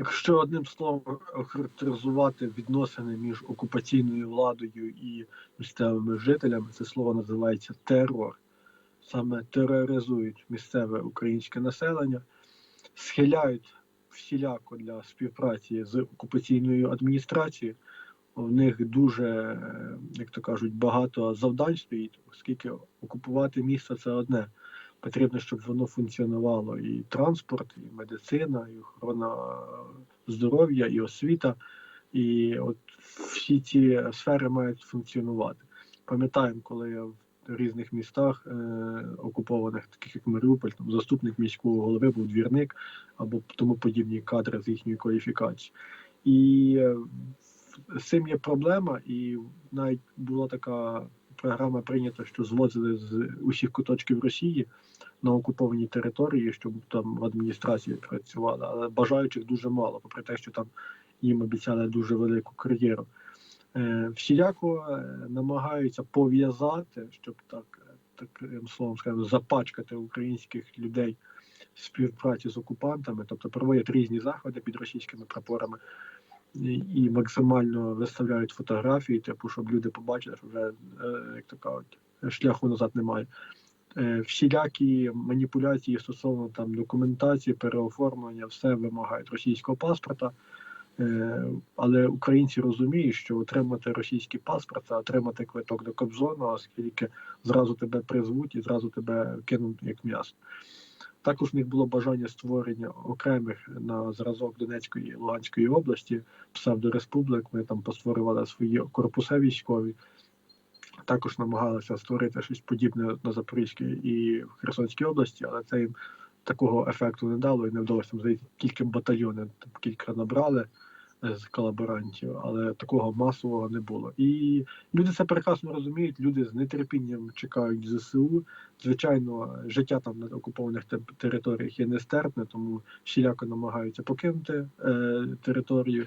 Якщо одним словом охарактеризувати відносини між окупаційною владою і місцевими жителями, це слово називається терор. Саме тероризують місцеве українське населення, схиляють всіляко для співпраці з окупаційною адміністрацією. У них дуже, як то кажуть, багато завдань стоїть, оскільки окупувати місто це одне. Потрібно, щоб воно функціонувало і транспорт, і медицина, і охорона здоров'я, і освіта. І от всі ці сфери мають функціонувати. Пам'ятаємо, коли в різних містах е, окупованих, таких як Маріуполь, там заступник міського голови був двірник або тому подібні кадри з їхньої кваліфікації. І е, з цим є проблема, і навіть була така програма прийнята, що звозили з усіх куточків Росії на окуповані території, щоб там в адміністрації працювали. Але бажаючих дуже мало, попри те, що там їм обіцяли дуже велику кар'єру. Е, всіляко е, намагаються пов'язати, щоб так е, таким словом скажемо, запачкати українських людей в співпраці з окупантами, тобто проводять різні заходи під російськими прапорами і, максимально виставляють фотографії, типу, щоб люди побачили, що вже, е, як то кажуть, шляху назад немає. Е, всілякі маніпуляції стосовно там документації, переоформлення, все вимагають російського паспорта. Е, Але українці розуміють, що отримати російський паспорт це отримати квиток до Кобзону, оскільки зразу тебе призвуть і зразу тебе кинуть як м'ясо. Також в них було бажання створення окремих на зразок Донецької і Луганської області псевдореспублік. Ми там постворювали свої корпуси військові. Також намагалися створити щось подібне на Запорізькій і в Херсонській області, але це їм такого ефекту не дало і не вдалося там зайти. кілька батальйонів, там кілька набрали з колаборантів, але такого масового не було. І люди це прекрасно розуміють. Люди з нетерпінням чекають ЗСУ. Звичайно, життя там на окупованих територіях є нестерпне, тому всіляко намагаються покинути е, територію